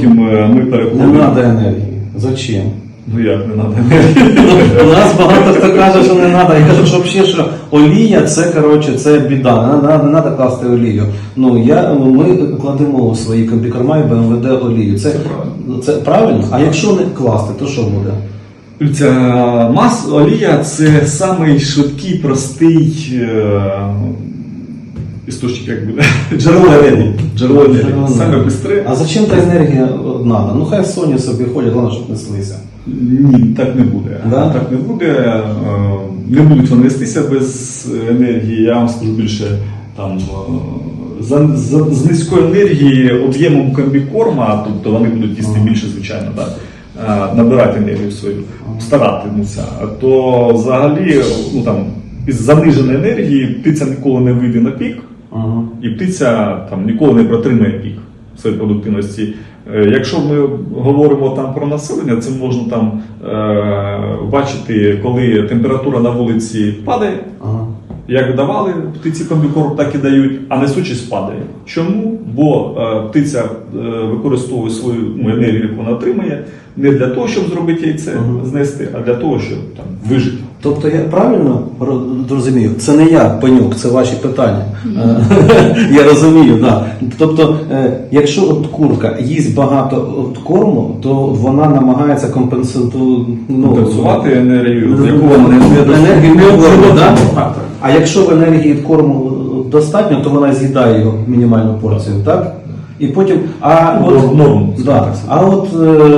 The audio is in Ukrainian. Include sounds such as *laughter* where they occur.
Потім е, ми Не переходимо. треба енергії. Зачем? Ну як не треба? *laughs* У нас багато хто каже, що не треба. Я кажу, що взагалі, що олія це коротше, це біда. Не, не, не треба класти олію. Ну я ми кладемо у свої комбікорма і БМВД олію. Це, правильно. це правильно. А якщо не класти, то що буде? Ця мас олія це самий швидкий, простий е, істочник, як буде. Джерело енергії. Джерело енергії. Саме бистре. А зачем та енергія треба? Ну хай Соні собі ходять, головне, щоб неслися. Ні, так не буде. Да? Так не буде. Е, Не будуть вони нестися без енергії. Я вам скажу більше там. е, За, за, з низької енергії об'ємом комбікорма, тобто вони будуть їсти Ага. більше, звичайно, так, е, набирати енергію свою, старатимуться. То взагалі, ну там, із заниженої енергії птиця ніколи не вийде на пік, Ага. і птиця там ніколи не протримає пік своєї продуктивності. Е, Якщо ми говоримо там про населення, це можна там е, бачити, коли температура на вулиці падає. Ага. Як давали птиці комбікорм, так і дають, а несучість падає. Чому? Бо е, птиця е, використовує свою ну, енергію, яку вона отримує, не для того, щоб зробити яйце, Мгм. знести, а для того, щоб там вижити. Тобто я правильно ро- розумію, це не я, панюк, це ваші питання. *laughs* Я розумію, да. Тобто, е, якщо от курка їсть багато от корму, то вона намагається компенсувати ну, Компенсувати енергію, ну, яку вона енергію не корму, да? А якщо в енергії від корму достатньо, то вона з'їдає його мінімальну порцію, так? І потім. А Норм- от, норму, да, так. а от е,